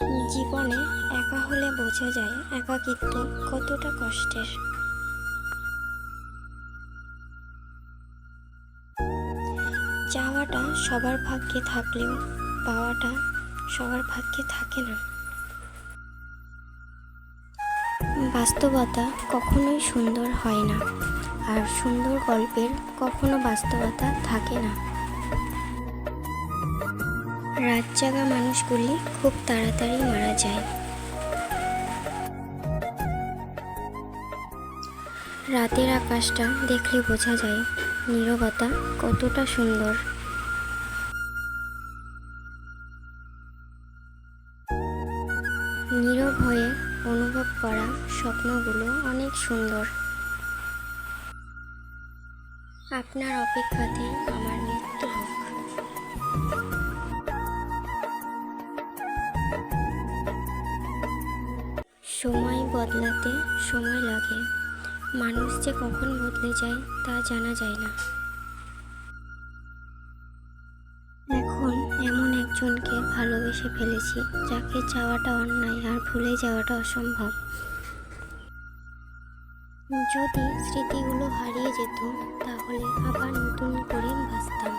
জীবনে একা হলে বোঝা যায় একাকিত্ব কতটা কষ্টের। চাওয়াটা সবার ভাগ্যে থাকলেও পাওয়াটা সবার ভাগ্যে থাকে না। বাস্তবতা কখনোই সুন্দর হয় না, আর সুন্দর গল্পের কখনো বাস্তবতা থাকে না। রাত জাগা মানুষগুলি খুব তাড়াতাড়ি মারা যায়। রাতের আকাশটা দেখলে বোঝা যায় নীরবতা কতটা সুন্দর। নীরব হয়ে অনুভব করা স্বপ্নগুলো অনেক সুন্দর। আপনার অপেক্ষাতেই আমার সময় বদলাতে সময় লাগে। মানুষ যে কখন বদলে যায় তা জানা যায় না। এখন এমন একজনকে ভালোবেসে ফেলেছি, যাকে চাওয়াটা অন্যায় আর ভুলে যাওয়াটা অসম্ভব। যদি স্মৃতিগুলো হারিয়ে যেত, তাহলে আবার নতুন করে বাঁচতাম।